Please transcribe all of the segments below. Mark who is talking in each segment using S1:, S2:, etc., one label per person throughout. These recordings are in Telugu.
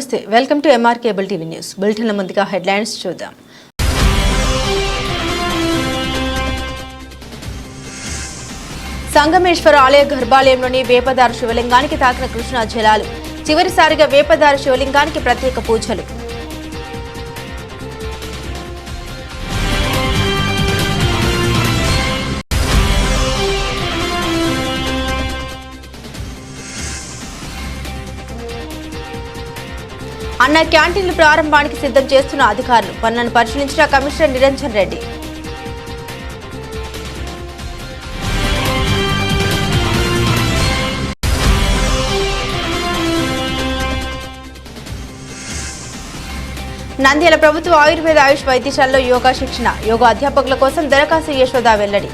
S1: నమస్తే. Welcome to MR cable TV news బులెటిన్ల ముందుగా హెడ్లైన్స్ చూద్దాం. సంగమేశ్వర ఆలయ గర్భాలయంలోని వేపదారు శివలింగానికి తాకిన కృష్ణా జలాలు. చివరిసారిగా వేపదారు శివలింగానికి ప్రత్యేక పూజలు. అన్న క్యాంటీన్లు ప్రారంభానికి సిద్ధం చేస్తున్న అధికారులు. పనులను పరిశీలించిన కమిషనర్ నిరంజన్ రెడ్డి. నంద్యాల ప్రభుత్వ ఆయుర్వేద ఆయుష్ వైద్యశాలలో యోగా శిక్షణ. యోగా అధ్యాపకుల కోసం దరఖాస్తు యశోద వెల్లడి.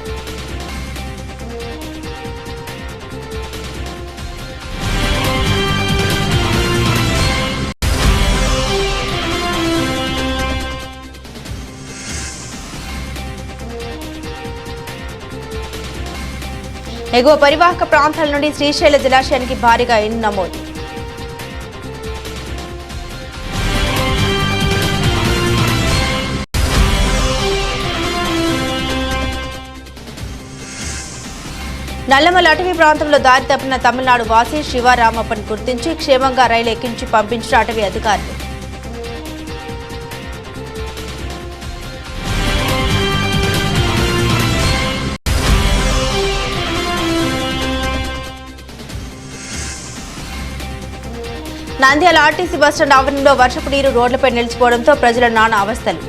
S1: ఎగువ పరివాహక ప్రాంతాల నుండి శ్రీశైల జలాశయానికి భారీగా ఇన్ నమోదు. నల్లమల అటవీ ప్రాంతంలో దారి తప్పిన తమిళనాడు వాసి శివరామప్పని గుర్తించి క్షేమంగా రైలు ఎక్కించి పంపించిన అటవీ అధికారులు. నంద్యాల ఆర్టీసీ బస్టాండ్ ఆవరణలో వర్షపు నీరు రోడ్లపై నిలిచిపోవడంతో ప్రజల నానా అవస్థలు.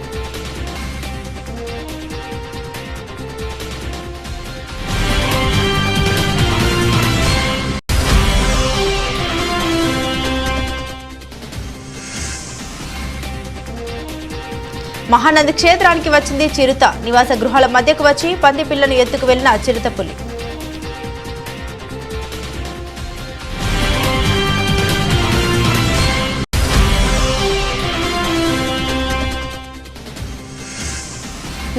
S1: మహానంది క్షేత్రానికి వచ్చింది చిరుత. నివాస గృహాల మధ్యకు వచ్చి పంది పిల్లను ఎత్తుకు వెళ్ళిన చిరుత పులి.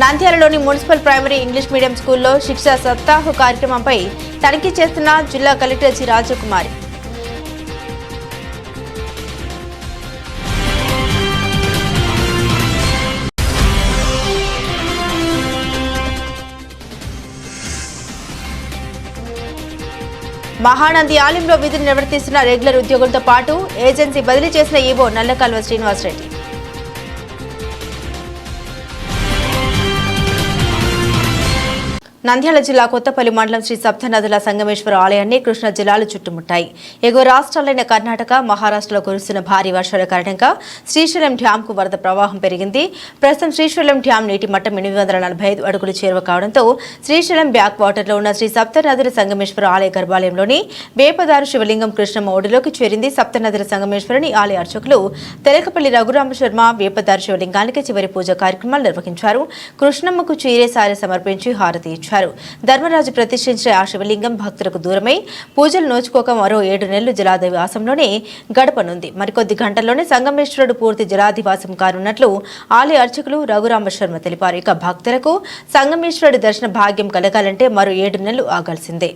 S1: నంద్యాలలోని మున్సిపల్ ప్రైమరీ ఇంగ్లీష్ మీడియం స్కూల్లో శిక్షా సప్తాహ కార్యక్రమంపై తనిఖీ చేస్తున్న జిల్లా కలెక్టర్ జి రాజకుమారి. మహానంది ఆలయంలో విధులు నిర్వర్తిస్తున్న రెగ్యులర్ ఉద్యోగులతో పాటు ఏజెన్సీ బదిలీ చేసిన ఈవో నల్లకాల్వ శ్రీనివాసరెడ్డి. నంద్యాల జిల్లా కొత్తపల్లి మండలం శ్రీ సప్తనదుల సంగమేశ్వర ఆలయాన్ని కృష్ణా జిల్లాలు చుట్టుముట్టాయి. ఎగువ రాష్ట్రాలైన కర్ణాటక మహారాష్ట్రలో కురుస్తున్న భారీ వర్షాల కారణంగా శ్రీశైలం డ్యాంకు వరద ప్రవాహం పెరిగింది. ప్రస్తుతం శ్రీశైలం డ్యాం నీటి మట్టం ఎనిమిది వందల నలభై ఐదు అడుగులు చేరువ కావడంతో శ్రీశైలం బ్యాక్ వాటర్లో ఉన్న శ్రీ సప్తనదుల సంగమేశ్వర ఆలయ గర్భాలయంలోని వేపదారు శివలింగం కృష్ణమ్మ ఒడిలోకి చేరింది సప్తనదుల సంగమేశ్వరుని ఆలయ అర్చకులు. తెలకపల్లి రఘురామ శర్మ వేపదారు శివలింగానికి చివరి పూజ కార్యక్రమాలు నిర్వహించారు. కృష్ణమ్మకు చీరే సారె సమర్పించి హారతి ఇచ్చారు. ధర్మరాజు ప్రతిష్ఠించిన ఆ శివలింగం భక్తులకు దూరమై పూజలు నోచుకోక మరో ఏడు నెలలు జలాదివాసంలోనే గడపనుంది. మరికొద్ది గంటల్లోనే సంగమేశ్వరుడు పూర్తి జలాదివాసం కానున్నట్లు ఆలయ అర్చకులు రఘురామ శర్మ తెలిపారు. ఇక భక్తులకు సంగమేశ్వరుడి దర్శన భాగ్యం కలగాలంటే మరో ఏడు నెలలు ఆగాల్సిందే.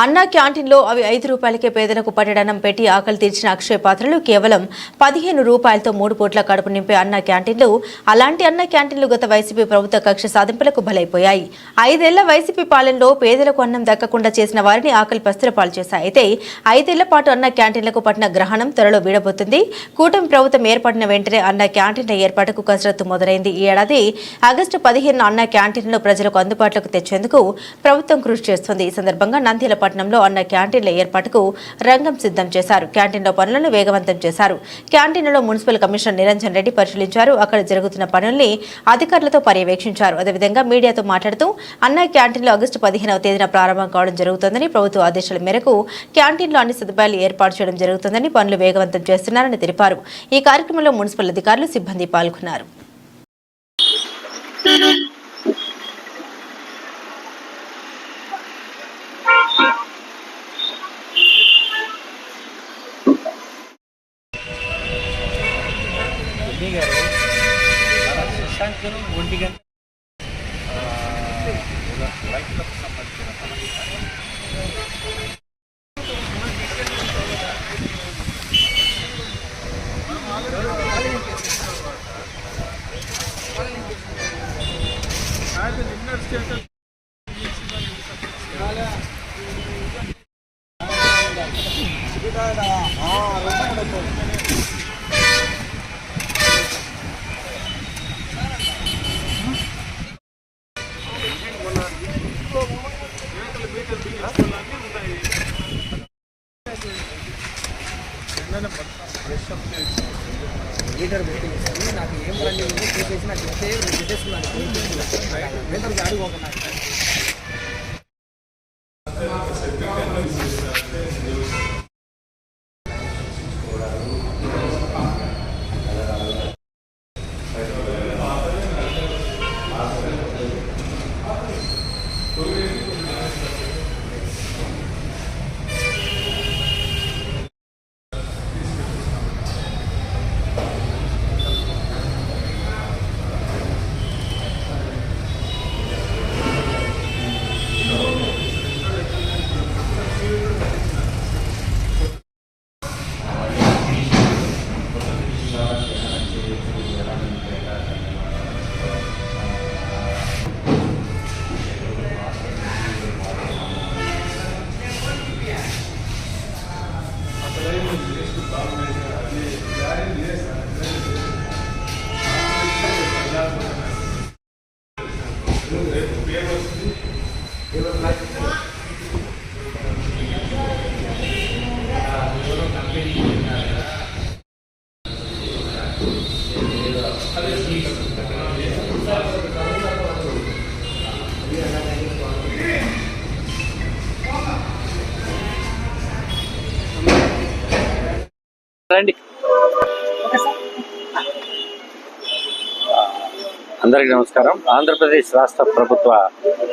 S1: అన్నా క్యాంటీన్లో అవి ఐదు రూపాయలకే పేదలకు పట్టడనం పెట్టి ఆకలి తీర్చిన అక్షయ పాత్రలు కేవలం పదిహేను రూపాయలతో మూడు పూట్ల కడుపు నింపే అన్న క్యాంటీన్లు అలాంటి అన్న క్యాంటీన్లు గత వైసీపీ ప్రభుత్వ కక్ష సాధింపులకు బలైపోయాయి. ఐదేళ్ళ వైసీపీ పాలనలో పేదలకు అన్నం దక్కకుండా చేసిన వారిని ఆకలి పస్తుల పాలు చేశాయి. అయితే ఐదేళ్ళ పాటు అన్న క్యాంటీన్లకు పట్టిన గ్రహణం త్వరలో వీడబోతుంది. కూటమి ప్రభుత్వం ఏర్పడిన వెంటనే అన్న క్యాంటీన్ల ఏర్పాటుకు కసరత్తు మొదలైంది. ఈ ఏడాది ఆగస్టు పదిహేను అన్న క్యాంటీన్లు ప్రజలకు అందుబాటులోకి తెచ్చేందుకు ప్రభుత్వం కృషి చేస్తుంది. ఈ సందర్భంగా నంద్యాల విశాఖపట్నంలో అన్న క్యాంటీన్ల ఏర్పాటుకు రంగం సిద్ధం చేశారు. క్యాంటీన్లో పనులను వేగవంతం చేశారు. క్యాంటీన్లలో మున్సిపల్ కమిషనర్ నిరంజన్ రెడ్డి పరిశీలించారు. అక్కడ జరుగుతున్న పనుల్ని అధికారులతో పర్యవేక్షించారు. అదేవిధంగా మీడియాతో మాట్లాడుతూ అన్న క్యాంటీన్లో ఆగస్టు పదిహేనవ తేదీన ప్రారంభం కావడం జరుగుతుందని ప్రభుత్వ ఆదేశాల మేరకు క్యాంటీన్లో అన్ని సదుపాయాలు ఏర్పాటు చేయడం జరుగుతుందని పనులు వేగవంతం చేస్తున్నారని తెలిపారు. ఈ కార్యక్రమంలో మున్సిపల్ అధికారులు సిబ్బంది పాల్గొన్నారు.
S2: రెడ్డి గారు మన శశాంకులు ఒంటి గంట రైతులకు సంబంధించిన సమస్య.
S3: లీటర్ పెట్టింది నాకు ఏం రన్నింగ్ ఉంది చూసేసి నాకు ఇచ్చే పెట్టేసుకున్నాను లీటర్ అడుగు ఒక నాకు
S2: అందరికీ నమస్కారం. ఆంధ్రప్రదేశ్ రాష్ట్ర ప్రభుత్వ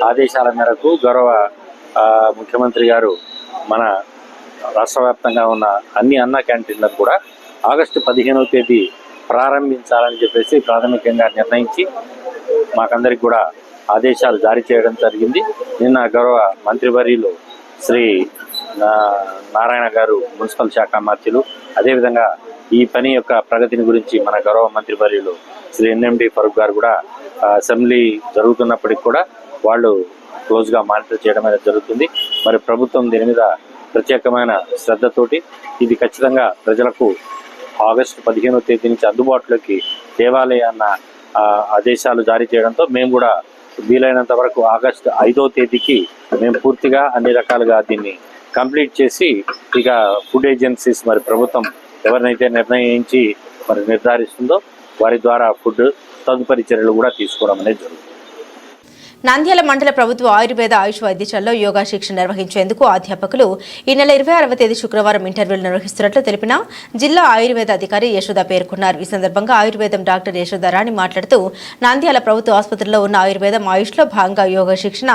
S2: ఆదేశాల మేరకు గౌరవ ముఖ్యమంత్రి గారు మన రాష్ట్ర వ్యాప్తంగా ఉన్న అన్ని అన్న క్యాంటీన్లకు కూడా ఆగస్టు పదిహేనవ తేదీ ప్రారంభించాలని చెప్పేసి ప్రాథమికంగా నిర్ణయించి మాకందరికి కూడా ఆదేశాలు జారీ చేయడం జరిగింది. నిన్న గౌరవ మంత్రివర్యులు శ్రీ నా- నారాయణ గారు మున్సిపల్ శాఖ మంత్రులు అదేవిధంగా ఈ పని యొక్క ప్రగతిని గురించి మన గౌరవ మంత్రి వర్యులు శ్రీ ఎన్ఎండి ఫరూక్ గారు కూడా అసెంబ్లీ జరుగుతున్నప్పటికి కూడా వాళ్ళు క్లోజ్గా మానిటర్ చేయడం అనేది జరుగుతుంది. మరి ప్రభుత్వం దీని మీద ప్రత్యేకమైన శ్రద్ధతోటి ఇది ఖచ్చితంగా ప్రజలకు ఆగస్టు పదిహేనో తేదీ నుంచి అందుబాటులోకి దేవాలయాన్న ఆదేశాలు జారీ చేయడంతో మేము కూడా వీలైనంత వరకు ఆగస్టు ఐదో తేదీకి మేము పూర్తిగా అన్ని రకాలుగా దీన్ని కంప్లీట్ చేసి ఇక ఫుడ్ ఏజెన్సీస్ మరి ప్రభుత్వం ఎవరినైతే నిర్ణయించి మరి నిర్ధారిస్తుందో వారి ద్వారా ఫుడ్ తదుపరి చర్యలు కూడా తీసుకోవడం అనేది జరుగుతుంది.
S1: నంద్యాల మండల ప్రభుత్వ ఆయుర్వేద ఆయుష్ వైద్యశాలలో యోగా శిక్షణ నిర్వహించేందుకు అధ్యాపకులు ఈ నెల ఇరవై ఆరవ తేదీ శుక్రవారం ఇంటర్వ్యూలు నిర్వహిస్తున్నట్లు తెలిపిన జిల్లా ఆయుర్వేద అధికారి యశోద పేర్కొన్నారు. ఈ సందర్భంగా ఆయుర్వేదం డాక్టర్ యశోద రాణి మాట్లాడుతూ నంద్యాల ప్రభుత్వ ఆసుపత్రిలో ఉన్న ఆయుర్వేదం ఆయుష్లో భాగంగా యోగా శిక్షణ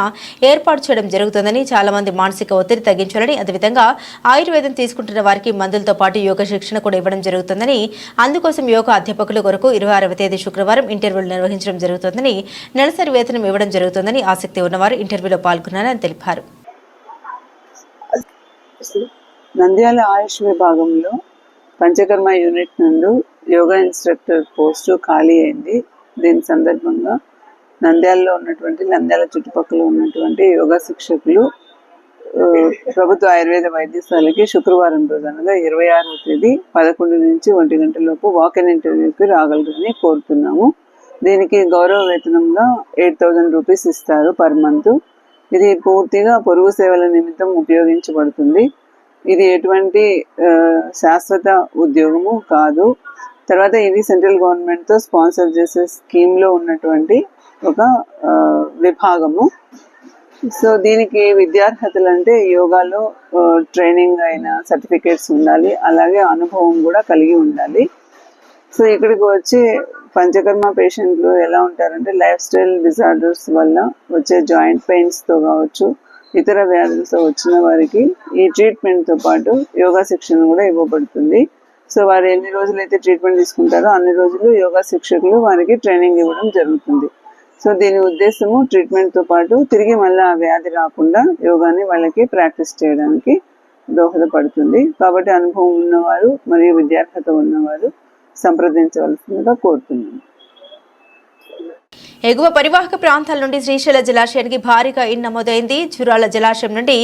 S1: ఏర్పాటు చేయడం జరుగుతుందని చాలా మంది మానసిక ఒత్తిడి తగ్గించాలని అదేవిధంగా ఆయుర్వేదం తీసుకుంటున్న వారికి మందులతో పాటు యోగా శిక్షణ కూడా ఇవ్వడం జరుగుతుందని అందుకోసం యోగా అధ్యాపకుల కొరకు ఇరవై ఆరవ తేదీ శుక్రవారం ఇంటర్వ్యూలు నిర్వహించడం జరుగుతుందని నెలసరి వేతనం ఇవ్వడం జరుగుతుందని ఆసక్తి ఉన్నవారు ఇంటర్వ్యూలో పాల్గొన్నారని తెలిపారు.
S4: నంద్యాల ఆయుష్ విభాగంలో పంచకర్మ యూనిట్ నుండి యోగా ఇన్స్ట్రక్టర్ పోస్టు ఖాళీ అయింది. దీని సందర్భంగా నంద్యాలలో ఉన్నటువంటి నంద్యాల చుట్టుపక్కల ఉన్నటువంటి యోగా శిక్షకులు ప్రభుత్వ ఆయుర్వేద వైద్యశాలకి శుక్రవారం రోజు అనగా ఇరవై ఆరవ తేదీ పదకొండు నుంచి ఒంటి గంటలోపు వాక్-ఇన్ ఇంటర్వ్యూకి రాగలరని కోరుతున్నాము. దీనికి గౌరవ వేతనంగా ఎయిట్ థౌజండ్ రూపీస్ ఇస్తారు పర్ మంత్. ఇది పూర్తిగా పొరుగు సేవల నిమిత్తం ఉపయోగించబడుతుంది. ఇది ఎటువంటి శాశ్వత ఉద్యోగము కాదు. తర్వాత ఇది సెంట్రల్ గవర్నమెంట్తో స్పాన్సర్ చేసే స్కీమ్లో ఉన్నటువంటి ఒక విభాగము. సో దీనికి విద్యార్హతలు అంటే యోగాలో ట్రైనింగ్ అయిన సర్టిఫికేట్స్ ఉండాలి. అలాగే అనుభవం కూడా కలిగి ఉండాలి. సో ఇక్కడికి వచ్చి పంచకర్మ పేషెంట్లు ఎలా ఉంటారంటే లైఫ్ స్టైల్ డిజార్డర్స్ వల్ల వచ్చే జాయింట్ పెయిన్స్తో కావచ్చు ఇతర వ్యాధులతో వచ్చిన వారికి ఈ ట్రీట్మెంట్తో పాటు యోగా శిక్షణ కూడా ఇవ్వబడుతుంది. సో వారు ఎన్ని రోజులైతే ట్రీట్మెంట్ తీసుకుంటారో అన్ని రోజులు యోగా శిక్షకులు వారికి ట్రైనింగ్ ఇవ్వడం జరుగుతుంది. సో దీని ఉద్దేశము ట్రీట్మెంట్తో పాటు తిరిగి మళ్ళీ ఆ వ్యాధి రాకుండా యోగాని వాళ్ళకి ప్రాక్టీస్ చేయడానికి దోహదపడుతుంది. కాబట్టి అనుభవం ఉన్నవారు మరియు విద్యార్హత ఉన్నవారు సంప్రదించవలసిందిగా కోరుతున్నాను.
S1: ఎగువ పరివాహక ప్రాంతాల నుండి శ్రీశైల జలాశయానికి భారీగా ఇన్ నమోదైంది. జురాల జలాశయం నుండి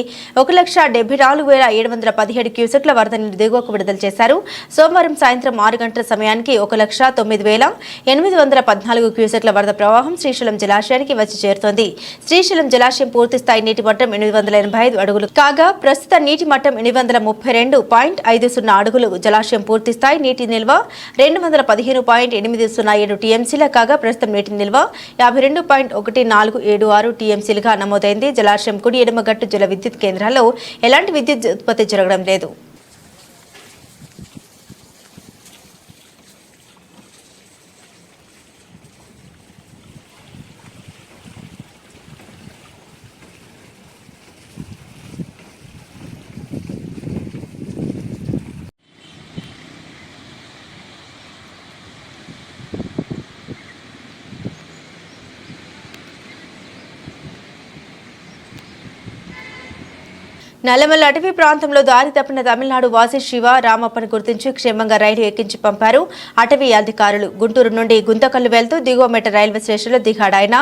S1: ఒక లక్ష డెబ్బై నాలుగు వేల ఏడు వందల పదిహేడు క్యూసెక్ల వరద నీరు దిగువకు విడుదల చేశారు. సోమవారం సాయంత్రం ఆరు గంటల సమయానికి ఒక లక్ష తొమ్మిది వేల ఎనిమిది వందల పద్నాలుగు క్యూసెక్ల వరద ప్రవాహం శ్రీశైలం జలాశయానికి వచ్చి చేరుతోంది. శ్రీశైలం జలాశయం పూర్తి స్థాయి నీటి మట్టం ఎనిమిది వందల ఎనభై ఐదు అడుగులు కాగా ప్రస్తుత నీటి మట్టం ఎనిమిది వందల ముప్పై రెండు పాయింట్ ఐదు సున్నా అడుగులు. జలాశయం పూర్తి స్థాయి నీటి నిల్వ రెండు వందల పదిహేను పాయింట్ ఎనిమిది సున్నా ఏడు టీఎంసీల కాగా ప్రస్తుతం నీటి నిల్వ యాభై రెండు పాయింట్ ఒకటి నాలుగు ఏడు ఆరు టీఎంసీలుగా నమోదైంది. జలాశయం కుడి ఎడమగట్టు జల విద్యుత్ కేంద్రాల్లో ఎలాంటి విద్యుత్ ఉత్పత్తి జరగడం లేదు. నల్లమల్ల అటవీ ప్రాంతంలో దారి తప్పిన తమిళనాడు వాసి శివ రామప్పను గుర్తించి క్షేమంగా రైలు ఎక్కించి పంపారు. అటవీ అధికారులు గుంటూరు నుండి గుంతకల్లు వెళ్తూ దిగువ రైల్వే స్టేషన్లో దిగాడు ఆయన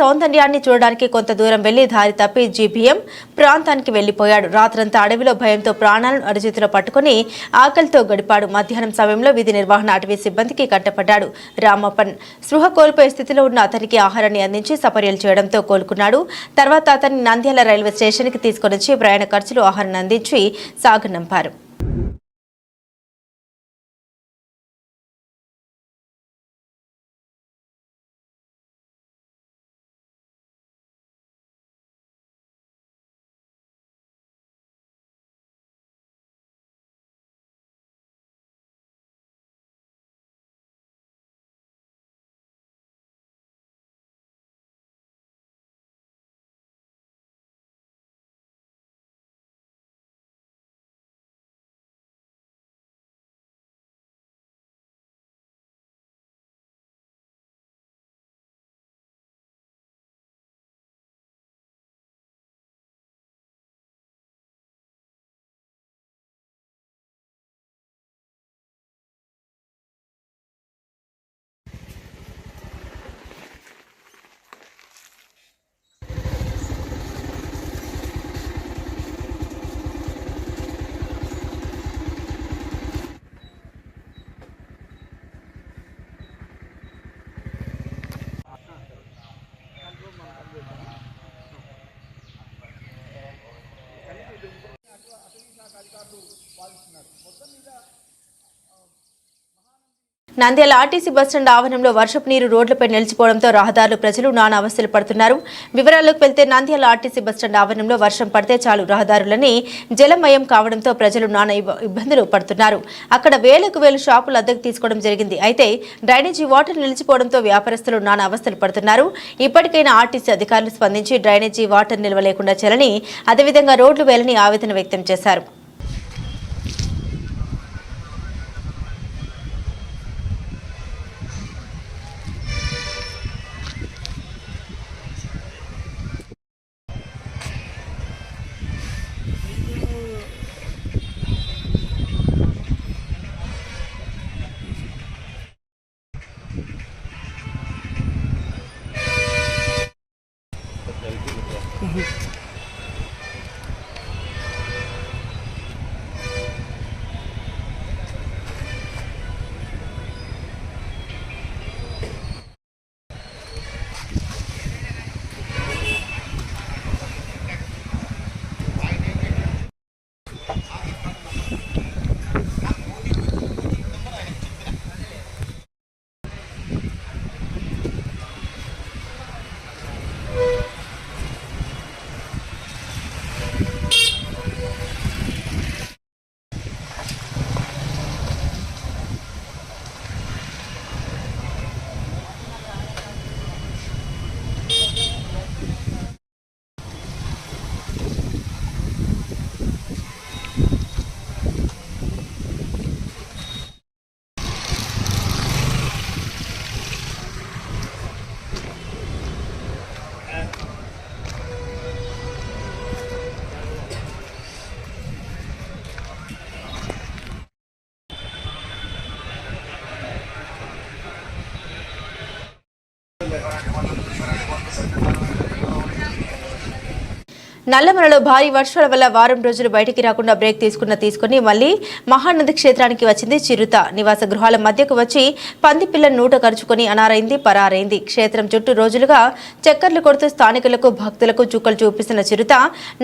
S1: సౌందర్యాన్ని చూడడానికి కొంత దూరం వెళ్ళి దారి తప్పి జీబీఎం ప్రాంతానికి వెళ్ళిపోయాడు రాత్రంతా అడవిలో భయంతో ప్రాణాలను అరిచేతిలో పట్టుకుని ఆకలితో గడిపాడు. మధ్యాహ్నం సమయంలో విధి నిర్వహణ అటవీ సిబ్బందికి కట్టపడ్డాడు రామప్పన్. స్పృహ కోల్పోయే స్థితిలో ఉన్న అతనికి ఆహారాన్ని అందించి సపర్యలు చేయడంతో కోలుకున్నాడు. తర్వాత అతన్ని నంద్యాల రైల్వే స్టేషన్కి తీసుకొచ్చి ప్రయాణ ఖర్చులు ఆహారాన్ని అందించి సాగనంపారు నంద్యాల ఆర్టీసీ బస్టాండ్ ఆవరణంలో వర్షపు నీరు రోడ్లపై నిలిచిపోవడంతో రహదారులు ప్రజలు నానా అవస్థలు పడుతున్నారు. వివరాల్లోకి వెళ్తే నంద్యాల ఆర్టీసీ బస్టాండ్ ఆవరణంలో వర్షం పడితే చాలు రహదారులని జలమయం కావడంతో ప్రజలు నానా ఇబ్బ- ఇబ్బందులు పడుతున్నారు. అక్కడ వేలకు వేలు షాపులు అద్దెకు తీసుకోవడం జరిగింది. అయితే డ్రైనేజీ వాటర్ నిలిచిపోవడంతో వ్యాపారస్తులు నానా అవస్థలు పడుతున్నారు. ఇప్పటికైనా ఆర్టీసీ అధికారులు స్పందించి డ్రైనేజీ వాటర్ నిల్వ లేకుండా చేయాలని అదేవిధంగా రోడ్లు వేలని ఆవేదన వ్యక్తం చేశారు. Yeah. నల్లమలలో భారీ వర్షాల వల్ల వారం రోజులు బయటికి రాకుండా బ్రేక్ తీసుకున్న తీసుకుని మళ్ళీ మహానది క్షేత్రానికి వచ్చింది చిరుత. నివాస గృహాల మధ్యకు వచ్చి పంది పిల్ల నూట కరుచుకొని అనారైంది పరారైంది. క్షేత్రం చుట్టూ రోజులుగా చక్కర్లు కొడుతూ స్థానికులకు భక్తులకు చుక్కలు చూపిస్తున్న చిరుత.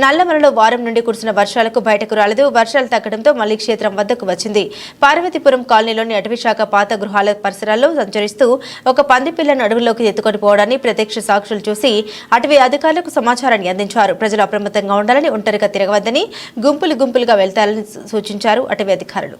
S1: నల్లమలలో వారం నుండి కురిసిన వర్షాలకు బయటకు రాలేదు. వర్షాలు తగ్గడంతో మళ్ళీ క్షేత్రం వద్దకు వచ్చింది. పార్వతీపురం కాలనీలోని అటవీశాఖ పాత గృహాల పరిసరాల్లో సంచరిస్తూ ఒక పంది పిల్లను అడవిలోకి ఎత్తుకొని పోవడాన్ని ప్రత్యక్ష సాక్షులు చూసి అటవీ అధికారులకు సమాచారాన్ని అందించారు. ప్రజలు అప్రమత్తంగా ఉండాలని ఒంటరిగా తిరగవద్దని గుంపులు గుంపులుగా వెళ్తారని సూచించారు అటవీ అధికారులు.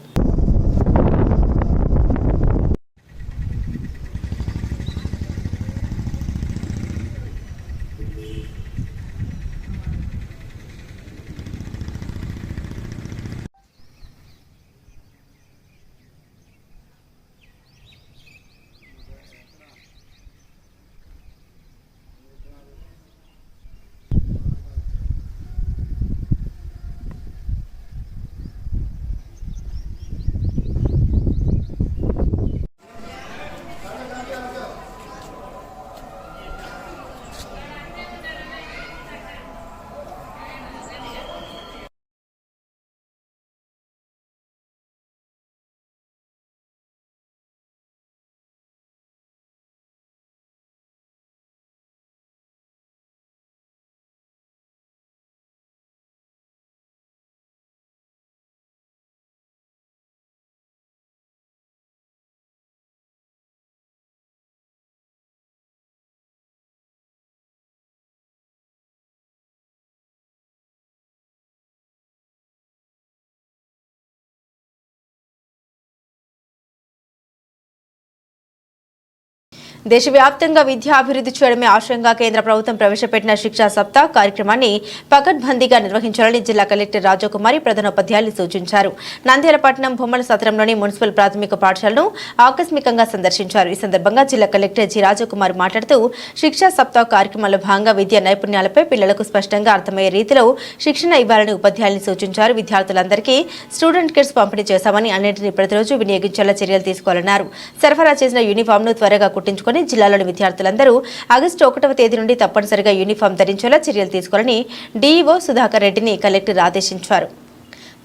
S1: దేశవ్యాప్తంగా విద్యా అభివృద్ధి చేయడమే ఆశయంగా కేంద్ర ప్రభుత్వం ప్రవేశపెట్టిన శిక్షా సప్తా కార్యక్రమాన్ని పకడ్బందీగా నిర్వహించాలని జిల్లా కలెక్టర్ రాజకుమారి ప్రధానోపాధ్యాయులు సూచించారు. నంద్యాలపట్నం బొమ్మల సత్రంలోని మున్సిపల్ ప్రాథమిక పాఠశాలను ఆకస్మికంగా సందర్శించారు. ఈ సందర్భంగా జిల్లా కలెక్టర్ జి. రాజకుమారి మాట్లాడుతూ శిక్షా సప్తా కార్యక్రమంలో భాగంగా విద్యా నైపుణ్యాలపై పిల్లలకు స్పష్టంగా అర్థమయ్యే రీతిలో శిక్షణ ఇవ్వాలని ఉపాధ్యాయులు సూచించారు. విద్యార్థులందరికీ స్టూడెంట్ కిట్స్ పంపిణీ చేశామని అన్నింటినీ ప్రతిరోజు వినియోగించేలా చర్యలు తీసుకోవాలన్నారు. సరఫరా చేసిన యూనిఫామ్ను త్వరగా కుట్టించుకొని జిల్లాలోని విద్యార్థులందరూ ఆగస్టు ఒకటవ తేదీ నుండి తప్పనిసరిగా యూనిఫామ్ ధరించేలా చర్యలు తీసుకోవాలని డీఈఓ సుధాకర్ రెడ్డిని కలెక్టర్ ఆదేశించారు.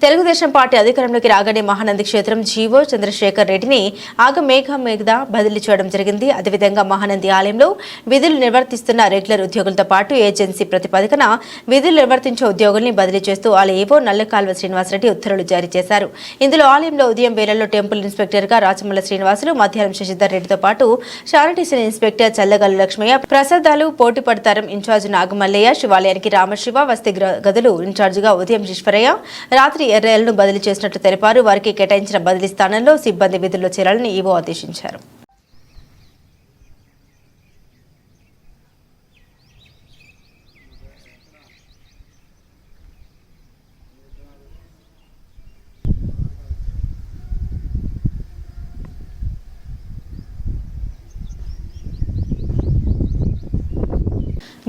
S1: తెలుగుదేశం పార్టీ అధికారంలోకి రాగానే మహానంది క్షేత్రం జీవో చంద్రశేఖర్ రెడ్డిని ఆగమేఘ మేఘ బదిలీ చేయడం జరిగింది. అదేవిధంగా మహానంది ఆలయంలో విధులు నిర్వర్తిస్తున్న రెగ్యులర్ ఉద్యోగులతో పాటు ఏజెన్సీ ప్రతిపాదికన విధులు నిర్వర్తించే ఉద్యోగుల్ని బదిలీ చేస్తూ ఆలయ ఏవో నల్లకాల్వ శ్రీనివాసరెడ్డి ఉత్తర్వులు జారీ చేశారు. ఇందులో ఆలయంలో ఉదయం వేళల్లో టెంపుల్ ఇన్స్పెక్టర్గా రాచమల్ల శ్రీనివాసులు మధ్యాహ్నం శశిధర్ రెడ్డితో పాటు శానిటేషన్ ఇన్స్పెక్టర్ చల్లగల్లు లక్ష్మయ్య ప్రసాదాలు పోటీ పడతారం ఇన్ఛార్జ్ నాగమల్లయ్య శివాలయానికి రామశివ వస్తి గ్ర- గదులు ఇన్ఛార్జిగా ఉదయం ఈశ్వరయ్య రాత్రి ఎర్రయ్యలను బదిలీ చేసినట్లు తెలిపారు. వారికి కేటాయించిన బదిలీ స్థానంలో సిబ్బంది విధుల్లో చేరాలని ఈవో ఆదేశించారు.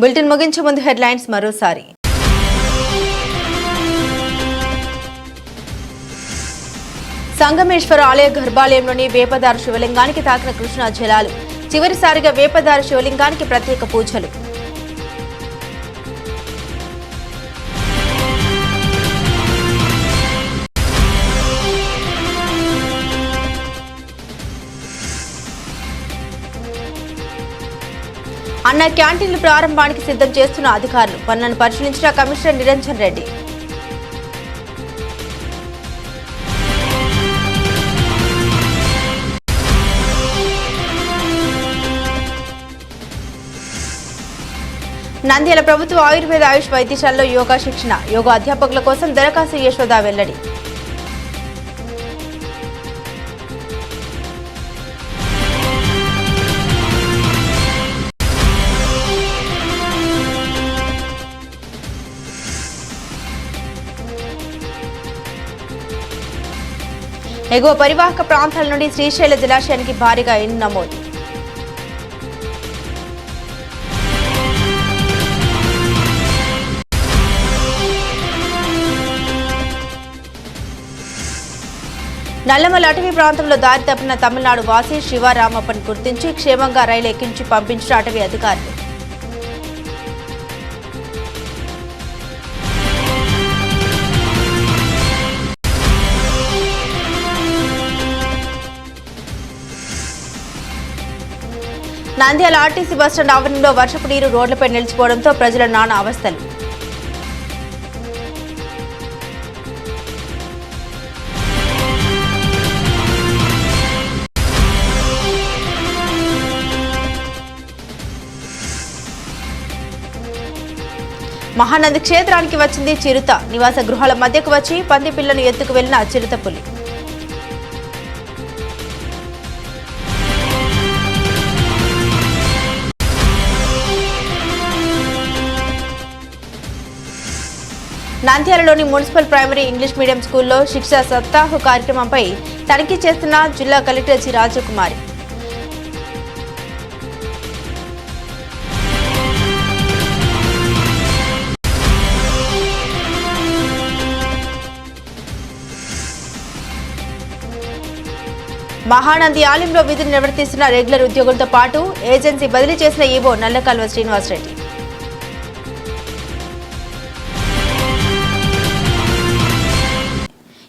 S1: బులెటిన్ ముగించే ముందు హెడ్లైన్స్ మరోసారి. సంగమేశ్వర ఆలయ గర్భాలయంలోని వేపదారు శివలింగానికి తాకిన కృష్ణా జలాలు. చివరిసారిగా వేపదారు శివలింగానికి ప్రత్యేక పూజలు. అన్న క్యాంటీన్లు ప్రారంభానికి సిద్ధం చేస్తున్న అధికారులు పన్నను పరిశీలించిన కమిషనర్ నిరంజన్ రెడ్డి. నంద్యాల ప్రభుత్వ ఆయుర్వేద ఆయుష్ వైద్యశాలలో యోగా శిక్షణ. యోగా అధ్యాపకుల కోసం దరఖాస్తు యశోద వెల్లడి. ఎగువ పరివాహక ప్రాంతాల నుండి శ్రీశైల జలాశయానికి భారీగా ఎండు నమోదు. నల్లమల అటవీ ప్రాంతంలో దారి తప్పిన తమిళనాడు వాసి శివరామప్పని గుర్తించి క్షేమంగా రైలు ఎక్కించి పంపించిన అటవీ అధికారులు. నంద్యాల ఆర్టీసీ బస్టాండ్ ఆవరణలో వర్షపు నీరు రోడ్లపై నిలిచిపోవడంతో ప్రజల నానా అవస్థలు. మహానంది క్షేత్రానికి వచ్చింది చిరుత. నివాస గృహాల మధ్యకు వచ్చి పంది పిల్లను ఎత్తుకు వెళ్ళిన చిరుత పులి. నంద్యాలలోని మున్సిపల్ ప్రైమరీ ఇంగ్లీష్ మీడియం స్కూల్లో శిక్షా సప్తాహ కార్యక్రమంపై తనిఖీ చేస్తున్న జిల్లా కలెక్టర్ జి రాజకుమారి. మహానంది ఆలయంలో విధులు నిర్వర్తిస్తున్న రెగ్యులర్ ఉద్యోగులతో పాటు ఏజెన్సీ బదిలీ చేసిన ఈవో నల్లకాల్వ శ్రీనివాసరెడ్డి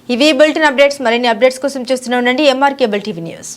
S1: ఇవి బులెటిన్ అప్డేట్స్. మరిన్ని అప్డేట్స్ కోసం చూస్తూనే ఉండండి. MR cable TV news.